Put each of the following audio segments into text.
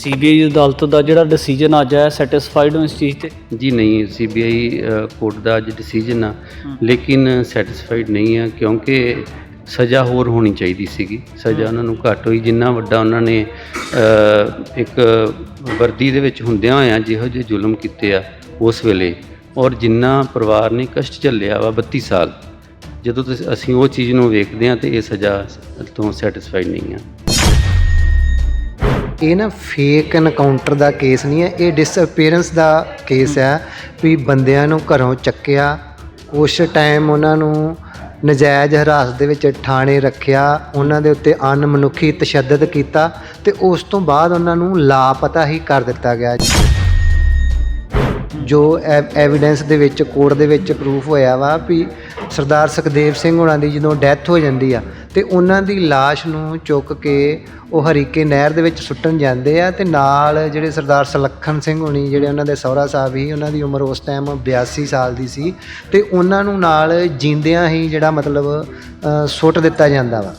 CBI ਅਦਾਲਤ ਦਾ ਜਿਹੜਾ decision ਅੱਜ ਆਇਆ ਸੈਟੀਸਫਾਈਡ ਹੋ ਇਸ ਚੀਜ਼ ਤੇ? ਜੀ ਨਹੀਂ ਸੀਬੀਆਈ ਕੋਰਟ ਦਾ ਅੱਜ ਡਿਸੀਜਨ ਆ। ਲੇਕਿਨ ਸੈਟੀਸਫਾਈਡ ਨਹੀਂ ਆ ਕਿਉਂਕਿ ਸਜ਼ਾ ਹੋਰ ਹੋਣੀ ਚਾਹੀਦੀ ਸੀਗੀ। ਸਜ਼ਾ ਉਹਨਾਂ ਨੂੰ ਘੱਟ ਹੋਈ ਜਿੰਨਾ ਵੱਡਾ ਉਹਨਾਂ ਨੇ ਇੱਕ ਵਰਦੀ ਦੇ ਵਿੱਚ ਹੁੰਦਿਆਂ ਹੋਇਆਂ ਜਿਹੋ ਜਿਹੇ ਜ਼ੁਲਮ ਕੀਤੇ ਆ ਉਸ ਵੇਲੇ। ਔਰ ਜਿੰਨਾ ਪਰਿਵਾਰ ਨੇ ਕਸ਼ਟ ਝੱਲਿਆ ਵਾ 32 ਸਾਲ ਜਦੋਂ ਤੁਸੀਂ ਅਸੀਂ ਉਹ ਚੀਜ਼ ਨੂੰ ਵੇਖਦੇ ਹਾਂ ਤੇ ਇਹ ਸਜ਼ਾ ਤੋਂ ਸੈਟੀਸਫਾਈਡ ਨਹੀਂ ਆ। ਇਹ ਨਾ ਫੇਕ ਐਨਕਾਊਂਟਰ ਦਾ ਕੇਸ ਨਹੀਂ ਹੈ, ਇਹ ਡਿਸਅਪੀਅਰੈਂਸ ਦਾ ਕੇਸ ਹੈ ਵੀ ਬੰਦਿਆਂ ਨੂੰ ਘਰੋਂ ਚੱਕਿਆ, ਕੁਛ ਟਾਈਮ ਉਹਨਾਂ ਨੂੰ ਨਜਾਇਜ਼ ਹਰਾਸਤ ਦੇ ਵਿੱਚ ਠਾਣੇ ਰੱਖਿਆ, ਉਹਨਾਂ ਦੇ ਉੱਤੇ ਅਣਮਨੁੱਖੀ ਤਸ਼ੱਦਦ ਕੀਤਾ ਤੇ ਉਸ ਤੋਂ ਬਾਅਦ ਉਹਨਾਂ ਨੂੰ ਲਾਪਤਾ ਹੀ ਕਰ ਦਿੱਤਾ ਗਿਆ ਜੋ। ਐਵੀਡੈਂਸ ਦੇ ਵਿੱਚ ਕੋਰਟ ਦੇ ਵਿੱਚ ਪ੍ਰੂਫ ਹੋਇਆ ਵਾ ਵੀ ਸਰਦਾਰ ਸੁਖਦੇਵ ਸਿੰਘ ਹੋਣਾ ਦੀ ਜਦੋਂ ਡੈਥ ਹੋ ਜਾਂਦੀ ਆ ਤੇ ਉਹਨਾਂ ਦੀ ਲਾਸ਼ ਨੂੰ ਚੁੱਕ ਕੇ ਉਹ ਹਰੀਕੇ ਨਹਿਰ ਦੇ ਵਿੱਚ ਸੁੱਟਣ ਜਾਂਦੇ ਆ ਤੇ ਨਾਲ ਜਿਹੜੇ ਸਰਦਾਰ ਸਲੱਖਣ ਸਿੰਘ ਹੋਣੀ, ਜਿਹੜੇ ਉਹਨਾਂ ਦੇ ਸਹੁਰਾ ਸਾਹਿਬ ਸੀ, ਉਹਨਾਂ ਦੀ ਉਮਰ ਉਸ ਟਾਈਮ 82 ਸਾਲ ਦੀ ਸੀ ਤੇ ਉਹਨਾਂ ਨੂੰ ਨਾਲ ਜਿੰਦਿਆਂ ਹੀ ਜਿਹੜਾ ਮਤਲਬ ਸੁੱਟ ਦਿੱਤਾ ਜਾਂਦਾ ਵਾ।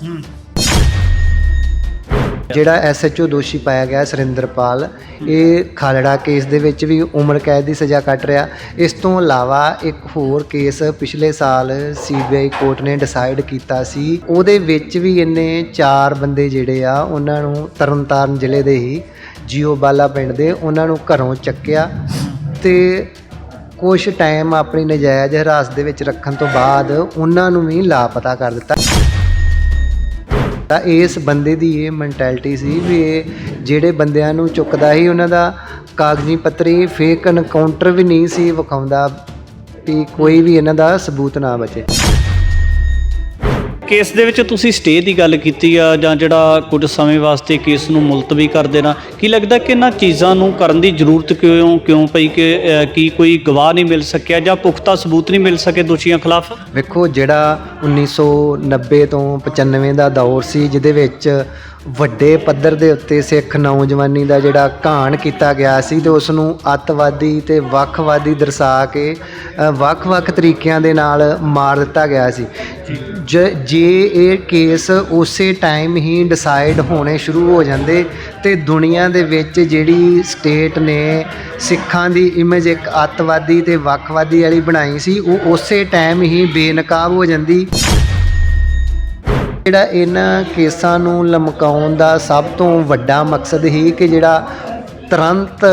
ਜਿਹੜਾ ਐਸਐਚਓ ਦੋਸ਼ੀ ਪਾਇਆ ਗਿਆ ਸੁਰਿੰਦਰਪਾਲ, ਇਹ ਖਾਲੜਾ ਕੇਸ ਦੇ ਵਿੱਚ ਵੀ ਉਮਰ ਕੈਦ ਦੀ ਸਜ਼ਾ ਕੱਟ ਰਿਹਾ। ਇਸ ਤੋਂ ਇਲਾਵਾ ਇੱਕ ਹੋਰ ਕੇਸ ਪਿਛਲੇ ਸਾਲ ਸੀਬੀਆਈ ਕੋਰਟ ਨੇ ਡਿਸਾਈਡ ਕੀਤਾ ਸੀ। ਉਹਦੇ ਵਿੱਚ ਵੀ ਇਹਨੇ ਚਾਰ ਬੰਦੇ ਜਿਹੜੇ ਆ, ਉਹਨਾਂ ਨੂੰ ਤਰਨਤਾਰਨ ਜ਼ਿਲ੍ਹੇ ਦੇ ਹੀ ਜੀਓਬਾਲਾ ਪਿੰਡ ਦੇ ਉਹਨਾਂ ਨੂੰ ਘਰੋਂ ਚੱਕਿਆ ਤੇ ਕੁਝ ਟਾਈਮ ਆਪਣੀ ਨਜਾਇਜ਼ ਹਿਰਾਸਤ ਦੇ ਵਿੱਚ ਰੱਖਣ ਤੋਂ ਬਾਅਦ ਉਹਨਾਂ ਨੂੰ ਵੀ ਲਾਪਤਾ ਕਰ ਦਿੱਤਾ। ਤਾਂ ਇਸ ਬੰਦੇ ਦੀ ਇਹ ਮੈਂਟੈਲਿਟੀ ਸੀ ਵੀ ਇਹ ਜਿਹੜੇ ਬੰਦਿਆਂ ਨੂੰ ਚੁੱਕਦਾ ਸੀ, ਉਹਨਾਂ ਦਾ ਕਾਗਜ਼ੀ ਪੱਤਰੀ ਫੇਕ ਐਨਕਾਊਂਟਰ ਵੀ ਨਹੀਂ ਸੀ ਵਿਖਾਉਂਦਾ ਵੀ ਕੋਈ ਵੀ ਇਹਨਾਂ ਦਾ ਸਬੂਤ ਨਾ ਬਚੇ। ਕੇਸ ਦੇ ਵਿੱਚ ਤੁਸੀਂ ਸਟੇ ਦੀ ਗੱਲ ਕੀਤੀ ਆ ਜਾਂ ਜਿਹੜਾ ਕੁਝ ਸਮੇਂ ਵਾਸਤੇ ਕੇਸ ਨੂੰ ਮੁਲਤਵੀ ਕਰ ਦੇਣਾ, ਕੀ ਲੱਗਦਾ ਕਿ ਇਹਨਾਂ ਚੀਜ਼ਾਂ ਨੂੰ ਕਰਨ ਦੀ ਜ਼ਰੂਰਤ ਕਿਉਂ ਕਿਉਂ ਪਈ ਕਿ ਕੀ ਕੋਈ ਗਵਾਹ ਨਹੀਂ ਮਿਲ ਸਕਿਆ ਜਾਂ ਪੁਖਤਾ ਸਬੂਤ ਨਹੀਂ ਮਿਲ ਸਕੇ ਦੋਸ਼ੀਆਂ ਖਿਲਾਫ? ਵੇਖੋ, ਜਿਹੜਾ 1990 ਤੋਂ 95 ਦਾ ਦੌਰ ਸੀ, ਜਿਹਦੇ ਵਿੱਚ ਵੱਡੇ ਪੱਧਰ ਦੇ ਉੱਤੇ ਸਿੱਖ ਨੌਜਵਾਨੀ ਦਾ ਜਿਹੜਾ ਘਾਣ ਕੀਤਾ ਗਿਆ ਸੀ ਤੇ ਉਸ ਨੂੰ ਅੱਤਵਾਦੀ ਤੇ ਵੱਖਵਾਦੀ ਦਰਸਾ ਕੇ ਵੱਖ-ਵੱਖ ਤਰੀਕਿਆਂ ਦੇ ਨਾਲ ਮਾਰ ਦਿੱਤਾ ਗਿਆ ਸੀ। ਜੇ ਇਹ ਕੇਸ ਉਸੇ ਟਾਈਮ ਹੀ ਡਿਸਾਈਡ ਹੋਣੇ ਸ਼ੁਰੂ ਹੋ ਜਾਂਦੇ ਤੇ ਦੁਨੀਆ ਦੇ ਵਿੱਚ ਜਿਹੜੀ ਸਟੇਟ ਨੇ ਸਿੱਖਾਂ ਦੀ ਇਮੇਜ ਇੱਕ ਅੱਤਵਾਦੀ ਤੇ ਵੱਖਵਾਦੀ ਵਾਲੀ ਬਣਾਈ ਸੀ, ਉਹ ਉਸੇ ਟਾਈਮ ਹੀ ਬੇਨਕਾਬ ਹੋ ਜਾਂਦੀ। ਜਿਹੜਾ ਇਹਨਾਂ ਕੇਸਾਂ ਨੂੰ ਲਮਕਾਉਣ ਦਾ ਸਭ ਤੋਂ ਵੱਡਾ ਮਕਸਦ ਹੀ ਕਿ ਜਿਹੜਾ ਤੁਰੰਤ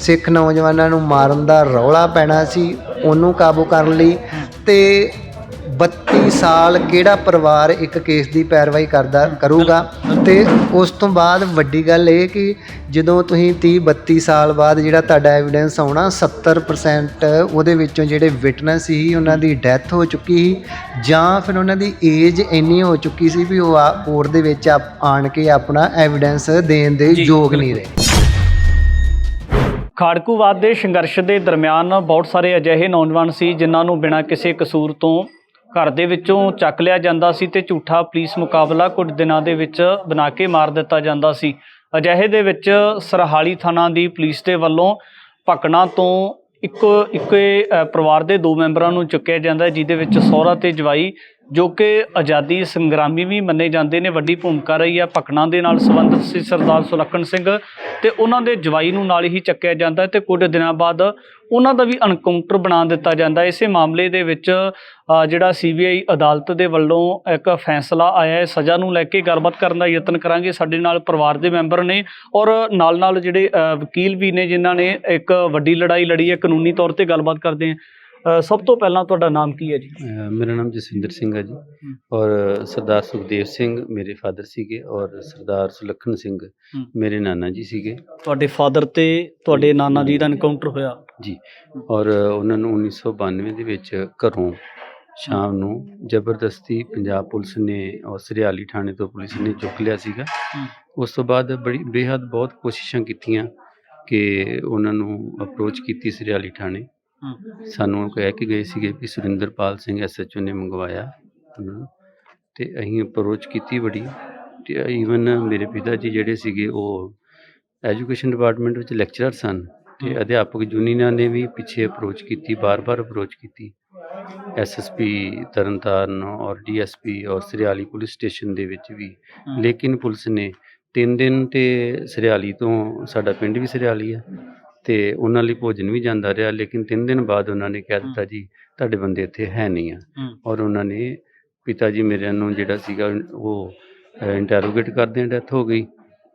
ਸਿੱਖ ਨੌਜਵਾਨਾਂ ਨੂੰ ਮਾਰਨ ਦਾ ਰੌਲਾ ਪੈਣਾ ਸੀ, ਉਹਨੂੰ ਕਾਬੂ ਕਰਨ ਲਈ ਤੇ ਸਾਲ ਕਿਹੜਾ ਪਰਿਵਾਰ ਇੱਕ ਕੇਸ ਦੀ ਪੈਰਵਾਈ ਕਰਦਾ ਕਰੂਗਾ? ਤੇ ਉਸ ਤੋਂ ਬਾਅਦ ਵੱਡੀ ਗੱਲ ਇਹ ਕਿ ਜਦੋਂ ਤੁਸੀਂ 30 32 ਸਾਲ ਬਾਅਦ ਜਿਹੜਾ ਤੁਹਾਡਾ ਐਵੀਡੈਂਸ ਆਉਣਾ 70% ਉਹਦੇ ਵਿੱਚੋਂ ਜਿਹੜੇ ਵਿਟਨੈਸ ਸੀ ਉਹਨਾਂ ਦੀ ਡੈਥ ਹੋ ਚੁੱਕੀ ਸੀ ਜਾਂ ਫਿਰ ਉਹਨਾਂ ਦੀ ਏਜ ਇੰਨੀ ਹੋ ਚੁੱਕੀ ਸੀ ਵੀ ਉਹ ਕੋਰਟ ਦੇ ਵਿੱਚ ਆਣ ਕੇ ਆਪਣਾ ਐਵੀਡੈਂਸ ਦੇਣ ਦੇ ਯੋਗ ਨਹੀਂ ਰਹੇ। ਖਾੜਕੂਵਾਦ ਦੇ ਸੰਘਰਸ਼ ਦੇ ਦਰਮਿਆਨ ਬਹੁਤ ਸਾਰੇ ਅਜਿਹੇ ਨੌਜਵਾਨ ਸੀ ਜਿਨ੍ਹਾਂ ਨੂੰ ਬਿਨਾਂ ਕਿਸੇ ਕਸੂਰ ਤੋਂ ਘਰ ਦੇ ਵਿੱਚੋਂ ਚੱਕ ਲਿਆ ਜਾਂਦਾ ਸੀ ਤੇ ਝੂਠਾ ਪੁਲਿਸ ਮੁਕਾਬਲਾ ਕੁਝ ਦਿਨਾਂ ਦੇ ਵਿੱਚ ਬਣਾ ਕੇ ਮਾਰ ਦਿੱਤਾ ਜਾਂਦਾ ਸੀ। ਅਜਿਹੇ ਦੇ ਵਿੱਚ ਸਰਹਾਲੀ ਥਾਣਾ ਦੀ ਪੁਲਿਸ ਦੇ ਵੱਲੋਂ ਭਕਣਾ ਤੋਂ ਇੱਕ ਇੱਕ ਪਰਿਵਾਰ ਦੇ ਦੋ ਮੈਂਬਰਾਂ ਨੂੰ ਚੁੱਕਿਆ ਜਾਂਦਾ ਜਿਹਦੇ ਵਿੱਚ ਸਹੁਰਾ ਤੇ ਜਵਾਈ ਜੋ ਕਿ ਆਜ਼ਾਦੀ ਸੰਗਰਾਮੀ ਵੀ ਮੰਨੇ ਜਾਂਦੇ ਨੇ। ਵੱਡੀ ਭੂਮਿਕਾ ਰਹੀ ਆ ਭਕਣਾ ਦੇ ਨਾਲ ਸੰਬੰਧਿਤ ਸੀ ਸਰਦਾਰ ਸੁਲੱਖਣ ਸਿੰਘ ਤੇ ਉਹਨਾਂ ਦੇ ਜਵਾਈ ਨੂੰ ਨਾਲ ਹੀ ਚੱਕਿਆ ਜਾਂਦਾ ਹੈ ਤੇ ਕੁਝ ਦਿਨਾਂ ਬਾਅਦ ਉਹਨਾਂ ਦਾ ਵੀ ਅਨਕਾਊਂਟਰ ਬਣਾ ਦਿੱਤਾ ਜਾਂਦਾ। ਇਸੇ ਮਾਮਲੇ ਦੇ ਵਿੱਚ ਅ, ਜਿਹੜਾ ਸੀਬੀਆਈ ਅਦਾਲਤ ਦੇ ਵੱਲੋਂ ਇੱਕ ਫੈਸਲਾ ਆਇਆ ਹੈ। ਸਜ਼ਾ ਨੂੰ ਲੈ ਕੇ ਗੱਲਬਾਤ ਕਰਨ ਦਾ ਯਤਨ ਕਰਾਂਗੇ। ਸਾਡੇ ਨਾਲ ਪਰਿਵਾਰ ਦੇ ਮੈਂਬਰ ਨੇ ਔਰ ਨਾਲ ਨਾਲ ਜਿਹੜੇ ਵਕੀਲ ਵੀ ਨੇ ਜਿਨ੍ਹਾਂ ਨੇ ਇੱਕ ਵੱਡੀ ਲੜਾਈ ਲੜੀ ਹੈ। ਕਾਨੂੰਨੀ ਤੌਰ ਤੇ ਗੱਲਬਾਤ ਕਰਦੇ ਹਾਂ। ਸਭ ਤੋਂ ਪਹਿਲਾਂ ਤੁਹਾਡਾ ਨਾਮ ਕੀ ਹੈ ਜੀ? ਮੇਰਾ ਨਾਮ ਜਸਵਿੰਦਰ ਸਿੰਘ ਹੈ ਜੀ। ਔਰ ਸਰਦਾਰ ਸੁਖਦੇਵ ਸਿੰਘ ਮੇਰੇ ਫਾਦਰ ਸੀਗੇ ਔਰ ਸਰਦਾਰ ਸੁਲੱਖਣ ਸਿੰਘ। ਮੇਰੇ ਨਾਨਾ ਜੀ ਸੀਗੇ। ਤੁਹਾਡੇ ਫਾਦਰ ਤੇ ਤੁਹਾਡੇ ਨਾਨਾ ਜੀ ਦਾ ਐਨਕਾਊਂਟਰ ਹੋਇਆ? ਜੀ। ਔਰ ਉਹਨਾਂ ਨੂੰ 1992 ਦੇ ਵਿੱਚ ਘਰੋਂ ਸ਼ਾਮ ਨੂੰ ਜ਼ਬਰਦਸਤੀ ਪੰਜਾਬ ਪੁਲਿਸ ਨੇ ਔਰ ਸਰਿਆਲੀ ਥਾਣੇ ਤੋਂ ਪੁਲਿਸ ਨੇ ਚੁੱਕ ਲਿਆ ਸੀਗਾ। ਉਸ ਤੋਂ ਬਾਅਦ ਬੜੀ ਬੇਹੱਦ ਬਹੁਤ ਕੋਸ਼ਿਸ਼ਾਂ ਕੀਤੀਆਂ ਕਿ ਉਹਨਾਂ ਨੂੰ ਅਪਰੋਚ ਕੀਤੀ ਸਰਿਆਲੀ ਥਾਣੇ। ਸਾਨੂੰ ਕਹਿ ਕੇ ਗਏ ਸੀਗੇ ਕਿ ਸੁਰਿੰਦਰਪਾਲ ਸਿੰਘ ਐਸਐਚਓ ਨੇ ਮੰਗਵਾਇਆ। ਤੇ ਅਸੀਂ ਅਪਰੋਚ ਕੀਤੀ ਬੜੀ। ਤੇ ਈਵਨ ਮੇਰੇ ਪਿਤਾ ਜੀ ਜਿਹੜੇ ਸੀਗੇ ਉਹ ਐਜੂਕੇਸ਼ਨ ਡਿਪਾਰਟਮੈਂਟ ਵਿੱਚ ਲੈਕਚਰਰ ਸਨ। ਤੇ। ਅਧਿਆਪਕ ਯੂਨੀਅਨਾਂ ਨੇ ਵੀ ਪਿੱਛੇ ਅਪਰੋਚ ਕੀਤੀ ਬਾਰ-ਬਾਰ ਅਪਰੋਚ ਕੀਤੀ। ਐਸਐਸਪੀ ਤਰਨਤਾਰਨ ਔਰ ਡੀਐਸਪੀ ਔਰ ਸਰਿਆਲੀ ਪੁਲਿਸ ਸਟੇਸ਼ਨ ਦੇ ਵਿੱਚ ਵੀ। ਲੇਕਿਨ ਪੁਲਿਸ ਨੇ ਤਿੰਨ ਦਿਨ ਤੇ ਸਰਿਆਲੀ ਤੋਂ ਸਾਡਾ ਪਿੰਡ ਵੀ ਸਰਿਆਲੀ ਆ। ਤੇ ਉਹਨਾਂ ਲਈ ਭੋਜਨ ਵੀ ਜਾਂਦਾ ਰਿਹਾ ਲੇਕਿਨ ਤਿੰਨ ਦਿਨ ਬਾਅਦ ਉਹਨਾਂ ਨੇ ਕਹਿ ਦਿੱਤਾ ਜੀ ਤੁਹਾਡੇ ਬੰਦੇ ਇੱਥੇ ਹੈ ਨਹੀਂ ਆ। ਔਰ ਉਹਨਾਂ ਨੇ ਪਿਤਾ ਜੀ ਮੇਰੇ ਨੂੰ ਜਿਹੜਾ ਸੀਗਾ ਉਹ ਇੰਟਰੋਗੇਟ ਕਰਦੇ ਡੈਥ ਹੋ ਗਈ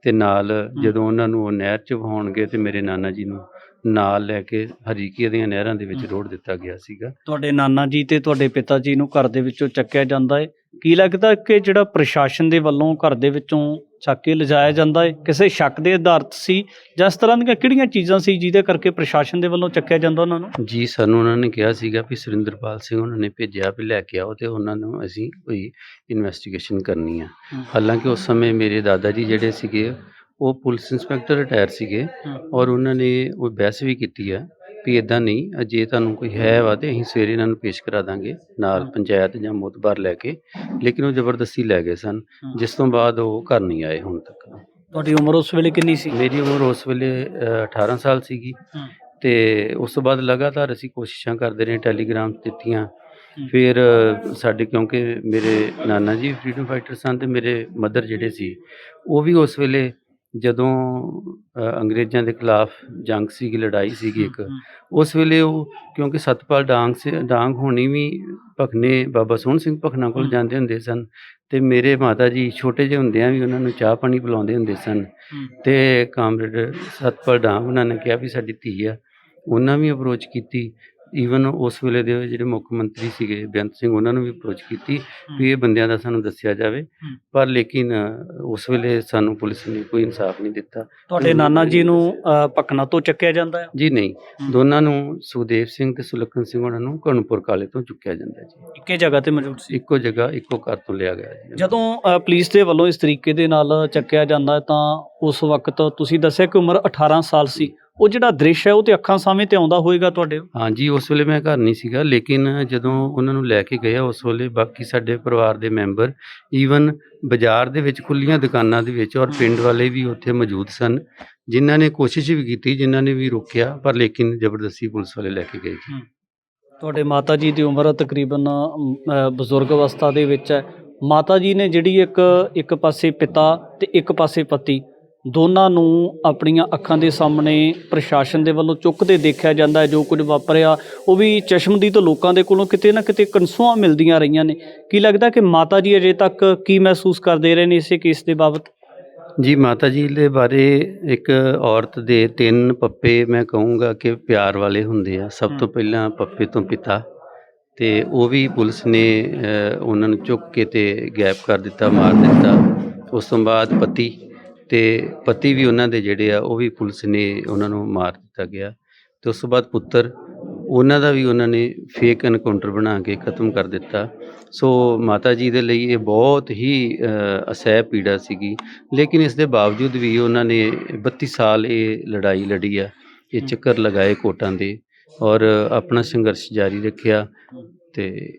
ਤੇ ਨਾਲ ਜਦੋਂ ਉਹਨਾਂ ਨੂੰ ਉਹ ਨਹਿਰ ਚ ਵਹਾਉਣਗੇ ਤੇ ਮੇਰੇ ਨਾਨਾ ਜੀ ਨੂੰ ਨਾਲ ਲੈ ਕੇ ਹਰੀਕੇ ਦੀਆਂ ਨਹਿਰਾਂ ਦੇ ਵਿੱਚ। ਰੋੜ ਦਿੱਤਾ ਗਿਆ ਸੀਗਾ। ਤੁਹਾਡੇ ਨਾਨਾ ਜੀ ਤੇ ਤੁਹਾਡੇ ਪਿਤਾ ਜੀ ਨੂੰ ਘਰ ਦੇ ਵਿੱਚੋਂ ਚੱਕਿਆ ਜਾਂਦਾ ਹੈ ਕੀ ਲੱਗਦਾ ਕਿ ਜਿਹੜਾ ਪ੍ਰਸ਼ਾਸਨ ਦੇ ਵੱਲੋਂ ਘਰ ਦੇ ਵਿੱਚੋਂ ਚੱਕ ਕੇ ਲਿਜਾਇਆ ਜਾਂਦਾ ਹੈ ਕਿਸੇ ਸ਼ੱਕ ਦੇ ਆਧਾਰਿਤ ਸੀ। ਜਾਂ ਇਸ ਤਰ੍ਹਾਂ ਦੀਆਂ ਕਿਹੜੀਆਂ ਚੀਜ਼ਾਂ ਸੀ ਜਿਹਦੇ ਕਰਕੇ ਪ੍ਰਸ਼ਾਸਨ ਦੇ ਵੱਲੋਂ ਚੱਕਿਆ ਜਾਂਦਾ ਉਹਨਾਂ ਨੂੰ? ਜੀ ਸਾਨੂੰ ਉਹਨਾਂ ਨੇ ਕਿਹਾ ਸੀਗਾ ਵੀ ਸੁਰਿੰਦਰਪਾਲ ਸਿੰਘ ਉਹਨਾਂ ਨੇ ਭੇਜਿਆ ਵੀ ਲੈ ਕੇ ਆਓ ਤੇ ਉਹਨਾਂ ਨੂੰ ਅਸੀਂ ਕੋਈ ਇਨਵੈਸਟੀਗੇਸ਼ਨ ਕਰਨੀ ਆ। ਹਾਲਾਂਕਿ ਉਸ ਸਮੇਂ ਮੇਰੇ ਦਾਦਾ ਜੀ ਜਿਹੜੇ ਸੀਗੇ ਉਹ ਪੁਲਿਸ ਇੰਸਪੈਕਟਰ ਰਿਟਾਇਰ ਸੀਗੇ ਔਰ ਉਹਨਾਂ ਨੇ ਉਹ ਬਹਿਸ ਵੀ ਕੀਤੀ ਆ। ਵੀ ਇਦਾਂ ਨਹੀਂ ਜੇ ਤੁਹਾਨੂੰ ਕੋਈ ਹੈ ਵਾ ਤੇ ਅਸੀਂ ਸਵੇਰੇ ਇਹਨਾਂ ਨੂੰ ਪੇਸ਼ ਕਰਾ ਦਾਂਗੇ ਨਾਲ। ਪੰਚਾਇਤ ਜਾਂ ਮੋਤਬਾਰ ਲੈ ਕੇ ਲੇਕਿਨ ਉਹ ਜ਼ਬਰਦਸਤੀ ਲੈ ਗਏ ਸਨ। ਜਿਸ ਤੋਂ ਬਾਅਦ ਉਹ ਘਰ ਨਹੀਂ ਆਏ ਹੁਣ ਤੱਕ ਤੁਹਾਡੀ ਉਮਰ ਉਸ ਵੇਲੇ ਕਿੰਨੀ ਸੀ ਮੇਰੀ ਉਮਰ ਉਸ ਵੇਲੇ ਅ, 18 ਸਾਲ ਸੀਗੀ। ਤੇ ਉਸ ਤੋਂ ਬਾਅਦ ਲਗਾਤਾਰ ਅਸੀਂ ਕੋਸ਼ਿਸ਼ਾਂ ਕਰਦੇ ਰਹੇ ਟੈਲੀਗ੍ਰਾਮ ਦਿੱਤੀਆਂ। ਫਿਰ ਸਾਡੇ ਕਿਉਂਕਿ ਮੇਰੇ ਨਾਨਾ ਜੀ ਫਰੀडम ਫਾਈਟਰ ਸਨ ਤੇ ਮੇਰੇ ਮਦਰ ਜਿਹੜੇ ਸੀ ਉਹ ਵੀ ਉਸ ਵੇਲੇ ਜਦੋਂ ਅੰਗਰੇਜ਼ਾਂ ਦੇ ਖਿਲਾਫ ਜੰਗ ਸੀਗੀ ਲੜਾਈ ਸੀਗੀ ਇੱਕ ਉਸ ਵੇਲੇ ਉਹ ਕਿਉਂਕਿ ਸਤਪਾਲ ਡਾਂਗ ਸੇ ਡਾਂਗ ਹੋਣੀ ਵੀ ਭਖਨੇ ਬਾਬਾ ਸੋਹਣ ਸਿੰਘ ਭਖਨਾ ਕੋਲ। ਜਾਂਦੇ ਹੁੰਦੇ ਸਨ ਤੇ ਮੇਰੇ ਮਾਤਾ ਜੀ ਛੋਟੇ ਜਿਹੇ ਹੁੰਦਿਆਂ ਵੀ ਉਹਨਾਂ ਨੂੰ ਚਾਹ ਪਾਣੀ ਪਿਲਾਉਂਦੇ ਹੁੰਦੇ ਸਨ ਤੇ ਕਾਮਰੇਡ ਸਤਪਾਲ ਡਾਂਗ ਉਹਨਾਂ ਨੇ ਕਿਹਾ ਵੀ ਸਾਡੀ ਧੀ ਆ ਉਹਨਾਂ ਵੀ ਅਪਰੋਚ ਕੀਤੀ ਈਵਨ ਉਸ ਵੇਲੇ ਦੇ ਜਿਹੜੇ ਮੁੱਖ ਮੰਤਰੀ ਸੀਗੇ ਬੇਅੰਤ ਸਿੰਘ ਉਹਨਾਂ ਨੂੰ ਵੀ ਅਪਰੋਚ ਕੀਤੀ ਵੀ ਇਹ ਬੰਦਿਆਂ ਦਾ ਸਾਨੂੰ ਦੱਸਿਆ ਜਾਵੇ। ਪਰ ਲੇਕਿਨ ਉਸ ਵੇਲੇ ਸਾਨੂੰ ਪੁਲਿਸ ਨੇ ਕੋਈ ਇਨਸਾਫ ਨਹੀਂ ਦਿੱਤਾ। ਤੁਹਾਡੇ ਨਾਨਾ ਜੀ ਨੂੰ ਭਕਨਾ ਤੋਂ ਚੱਕਿਆ ਜਾਂਦਾ ਹੈ? ਜੀ ਨਹੀਂ। ਦੋਨਾਂ ਨੂੰ ਸੁਖਦੇਵ ਸਿੰਘ ਤੇ ਸੁਲੱਖਣ ਸਿੰਘ ਉਹਨਾਂ ਨੂੰ ਕਣਪੁਰ ਕਾਲੇ ਤੋਂ ਚੁੱਕਿਆ ਜਾਂਦਾ ਹੈ ਜੀ। ਇੱਕੇ ਜਗ੍ਹਾ ਤੇ ਮੌਜੂਦ ਸੀ? ਇੱਕੋ ਜਗ੍ਹਾ ਇੱਕੋ ਘਰ ਤੋਂ ਲਿਆ ਗਿਆ ਜੀ। ਜਦੋਂ ਪੁਲਿਸ ਦੇ ਵੱਲੋਂ ਇਸ ਤਰੀਕੇ ਦੇ ਨਾਲ ਚੱਕਿਆ ਜਾਂਦਾ ਤਾਂ ਉਸ ਵਕਤ ਤੁਸੀਂ ਦੱਸਿਆ ਕਿ ਉਮਰ 18 ਸਾਲ ਸੀ। ਉਹ ਜਿਹੜਾ ਦ੍ਰਿਸ਼ ਹੈ ਉਹ ਤੇ ਅੱਖਾਂ ਸਾਹਮਣੇ ਤੇ ਆਉਂਦਾ ਹੋਵੇਗਾ ਤੁਹਾਡੇ? ਹਾਂਜੀ ਉਸ ਵੇਲੇ ਮੈਂ ਘਰ ਨਹੀਂ ਸੀਗਾ ਲੇਕਿਨ ਜਦੋਂ ਉਹਨਾਂ ਨੂੰ ਲੈ ਕੇ ਗਏ ਆ, ਉਸ ਵੇਲੇ ਬਾਕੀ ਸਾਡੇ ਪਰਿਵਾਰ ਦੇ ਮੈਂਬਰ ਈਵਨ ਬਾਜ਼ਾਰ ਦੇ ਵਿੱਚ ਖੁੱਲੀਆਂ ਦੁਕਾਨਾਂ ਦੇ ਵਿੱਚ ਔਰ ਪਿੰਡ ਵਾਲੇ ਵੀ ਉੱਥੇ ਮੌਜੂਦ ਸਨ ਜਿਨ੍ਹਾਂ ਨੇ ਕੋਸ਼ਿਸ਼ ਵੀ ਕੀਤੀ ਜਿਨ੍ਹਾਂ ਨੇ ਵੀ ਰੋਕਿਆ ਪਰ ਲੇਕਿਨ ਜ਼ਬਰਦਸਤੀ ਪੁਲਿਸ ਵਾਲੇ ਲੈ ਕੇ ਗਏ ਜੀ। ਤੁਹਾਡੇ ਮਾਤਾ ਜੀ ਦੀ ਉਮਰ ਤਕਰੀਬਨ ਬਜ਼ੁਰਗ ਅਵਸਥਾ ਦੇ ਵਿੱਚ ਹੈ। ਮਾਤਾ ਜੀ ਨੇ ਜਿਹੜੀ ਇੱਕ ਇੱਕ ਪਾਸੇ ਪਿਤਾ ਤੇ ਇੱਕ ਪਾਸੇ ਪਤੀ ਦੋਨਾਂ ਨੂੰ ਆਪਣੀਆਂ ਅੱਖਾਂ ਦੇ ਸਾਹਮਣੇ ਪ੍ਰਸ਼ਾਸਨ ਦੇ ਵੱਲੋਂ ਚੁੱਕਦੇ ਦੇਖਿਆ ਜਾਂਦਾ ਹੈ ਜੋ ਕੁਝ ਵਾਪਰਿਆ ਉਹ ਵੀ ਚਸ਼ਮਦੀਦ ਲੋਕਾਂ ਦੇ ਕੋਲੋਂ ਕਿਤੇ ਨਾ ਕਿਤੇ ਕਨਸੂਆਂ ਮਿਲਦੀਆਂ ਰਹੀਆਂ ਨੇ। ਕੀ ਲੱਗਦਾ ਕਿ ਮਾਤਾ ਜੀ ਅਜੇ ਤੱਕ ਕੀ ਮਹਿਸੂਸ ਕਰਦੇ ਰਹੇ ਨੇ ਇਸੇ ਕੇਸ ਦੇ ਬਾਬਤ? ਜੀ ਮਾਤਾ ਜੀ ਦੇ ਬਾਰੇ ਇੱਕ ਔਰਤ ਦੇ ਤਿੰਨ ਪੱਪੇ ਮੈਂ ਕਹੂੰਗਾ ਕਿ ਪਿਆਰ ਵਾਲੇ ਹੁੰਦੇ ਆ। ਸਭ ਤੋਂ। ਪਹਿਲਾਂ ਪੱਪੇ ਤੋਂ ਪਿਤਾ ਤੇ ਉਹ ਵੀ ਪੁਲਿਸ ਨੇ ਉਹਨਾਂ ਨੂੰ ਚੁੱਕ ਕੇ ਤੇ ਗਾਇਬ ਕਰ ਦਿੱਤਾ ਮਾਰ ਦਿੱਤਾ। ਉਸ ਤੋਂ ਬਾਅਦ ਪਤੀ। ਤੇ ਪਤੀ ਵੀ ਉਹਨਾਂ ਦੇ ਜਿਹੜੇ ਆ, ਉਹ ਵੀ ਪੁਲਿਸ ਨੇ ਉਹਨਾਂ ਨੂੰ ਮਾਰ ਦਿੱਤਾ ਗਿਆ। ਤੇ ਉਸ ਤੋਂ ਬਾਅਦ ਪੁੱਤਰ, ਉਹਨਾਂ ਦਾ ਵੀ ਉਹਨਾਂ ਨੇ ਫੇਕ ਐਨਕਾਊਂਟਰ ਬਣਾ ਕੇ ਖਤਮ ਕਰ ਦਿੱਤਾ। ਸੋ ਮਾਤਾ ਜੀ ਦੇ ਲਈ ਇਹ ਬਹੁਤ ਹੀ ਅਸਹਿ ਪੀੜਾ ਸੀਗੀ। ਲੇਕਿਨ ਇਸ ਦੇ ਬਾਵਜੂਦ ਵੀ ਉਹਨਾਂ ਨੇ 32 ਸਾਲ ਇਹ ਲੜਾਈ ਲੜੀ ਆ, ਇਹ ਚੱਕਰ ਲਗਾਏ ਕੋਟਾਂ ਦੇ ਔਰ ਆਪਣਾ ਸੰਘਰਸ਼ ਜਾਰੀ ਰੱਖਿਆ ਤੇ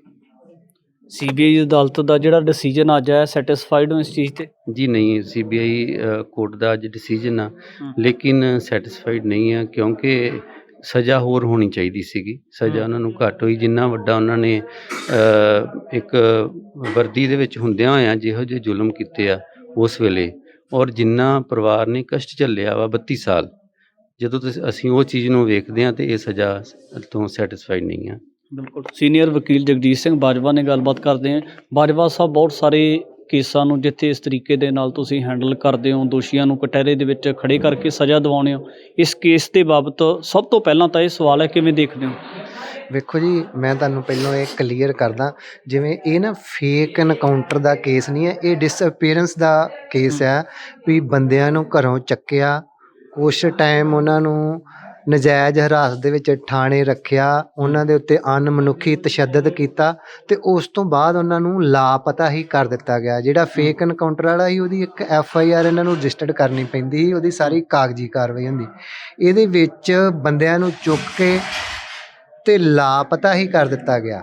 ਸੀਬੀਆਈ ਅਦਾਲਤ ਦਾ ਜਿਹੜਾ ਡਿਸੀਜਨ ਅੱਜ ਆਇਆ ਸੈਟੀਸਫਾਈਡ ਹੋ ਇਸ ਚੀਜ਼ ਤੇ? ਜੀ ਨਹੀਂ ਸੀਬੀਆਈ ਕੋਰਟ ਦਾ ਅੱਜ ਡਿਸੀਜਨ ਆ। ਲੇਕਿਨ ਸੈਟੀਸਫਾਈਡ ਨਹੀਂ ਆ ਕਿਉਂਕਿ ਸਜ਼ਾ ਹੋਰ ਹੋਣੀ ਚਾਹੀਦੀ ਸੀਗੀ। ਸਜ਼ਾ। ਉਹਨਾਂ ਨੂੰ ਘੱਟ ਹੋਈ ਜਿੰਨਾ ਵੱਡਾ ਉਹਨਾਂ ਨੇ ਇੱਕ ਵਰਦੀ ਦੇ ਵਿੱਚ ਹੁੰਦਿਆਂ ਹੋਇਆਂ ਜਿਹੋ ਜਿਹੇ ਜ਼ੁਲਮ ਕੀਤੇ ਆ ਉਸ ਵੇਲੇ। ਔਰ ਜਿੰਨਾ ਪਰਿਵਾਰ ਨੇ ਕਸ਼ਟ ਝੱਲਿਆ ਵਾ 32 ਸਾਲ ਜਦੋਂ ਤੁਸੀਂ ਅਸੀਂ ਉਹ ਚੀਜ਼ ਨੂੰ ਵੇਖਦੇ ਹਾਂ ਤੇ ਇਹ ਸਜ਼ਾ ਤੋਂ ਸੈਟੀਸਫਾਈਡ ਨਹੀਂ ਆ। ਬਿਲਕੁਲ। ਸੀਨੀਅਰ ਵਕੀਲ ਜਗਜੀਤ ਸਿੰਘ ਬਾਜਵਾ ਨੇ ਗੱਲਬਾਤ ਕਰਦੇ ਹਾਂ। ਬਾਜਵਾ ਸਾਹਿਬ ਬਹੁਤ ਸਾਰੇ ਕੇਸਾਂ ਨੂੰ ਜਿੱਥੇ ਇਸ ਤਰੀਕੇ ਦੇ ਨਾਲ ਤੁਸੀਂ ਹੈਂਡਲ ਕਰਦੇ ਹੋ ਦੋਸ਼ੀਆਂ ਨੂੰ ਕਟਹਿਰੇ ਦੇ ਵਿੱਚ ਖੜੇ ਕਰਕੇ ਸਜ਼ਾ ਦਿਵਾਉਂਦੇ ਹੋ। ਇਸ ਕੇਸ ਦੇ ਬਾਬਤ ਸਭ ਤੋਂ ਪਹਿਲਾਂ ਤਾਂ ਇਹ ਸਵਾਲ ਹੈ ਕਿਵੇਂ ਦੇਖਦੇ ਹੋ? ਵੇਖੋ ਜੀ ਮੈਂ ਤੁਹਾਨੂੰ ਪਹਿਲਾਂ ਇਹ ਕਲੀਅਰ ਕਰਦਾ ਜਿਵੇਂ ਇਹ ਨਾ ਫੇਕ ਐਨਕਾਊਂਟਰ ਦਾ ਕੇਸ ਨਹੀਂ ਹੈ ਇਹ ਡਿਸਅਪੀਅਰੈਂਸ ਦਾ ਕੇਸ ਹੈ ਵੀ ਬੰਦਿਆਂ ਨੂੰ ਘਰੋਂ ਚੱਕਿਆ ਕੁਛ ਟਾਈਮ ਉਹਨਾਂ ਨੂੰ ਨਜਾਇਜ਼ ਹਿਰਾਸਤ ਦੇ ਵਿੱਚ ਠਾਣੇ ਰੱਖਿਆ, ਉਹਨਾਂ ਦੇ ਉੱਤੇ ਅਣਮਨੁੱਖੀ ਤਸ਼ੱਦਦ ਕੀਤਾ ਤੇ ਉਸ ਤੋਂ ਬਾਅਦ ਉਹਨਾਂ ਨੂੰ ਲਾਪਤਾ ਹੀ ਕਰ ਦਿੱਤਾ ਗਿਆ। ਜਿਹੜਾ ਫੇਕ ਐਨਕਾਊਂਟਰ ਵਾਲਾ ਸੀ, ਉਹਦੀ ਇੱਕ ਐਫ ਆਈ ਆਰ ਇਹਨਾਂ ਨੂੰ ਰਜਿਸਟਰਡ ਕਰਨੀ ਪੈਂਦੀ ਸੀ, ਉਹਦੀ ਸਾਰੀ ਕਾਗਜ਼ੀ ਕਾਰਵਾਈ ਹੁੰਦੀ। ਇਹਦੇ ਵਿੱਚ ਬੰਦਿਆਂ ਨੂੰ ਚੁੱਕ ਕੇ ਤੇ ਲਾਪਤਾ ਹੀ ਕਰ ਦਿੱਤਾ ਗਿਆ।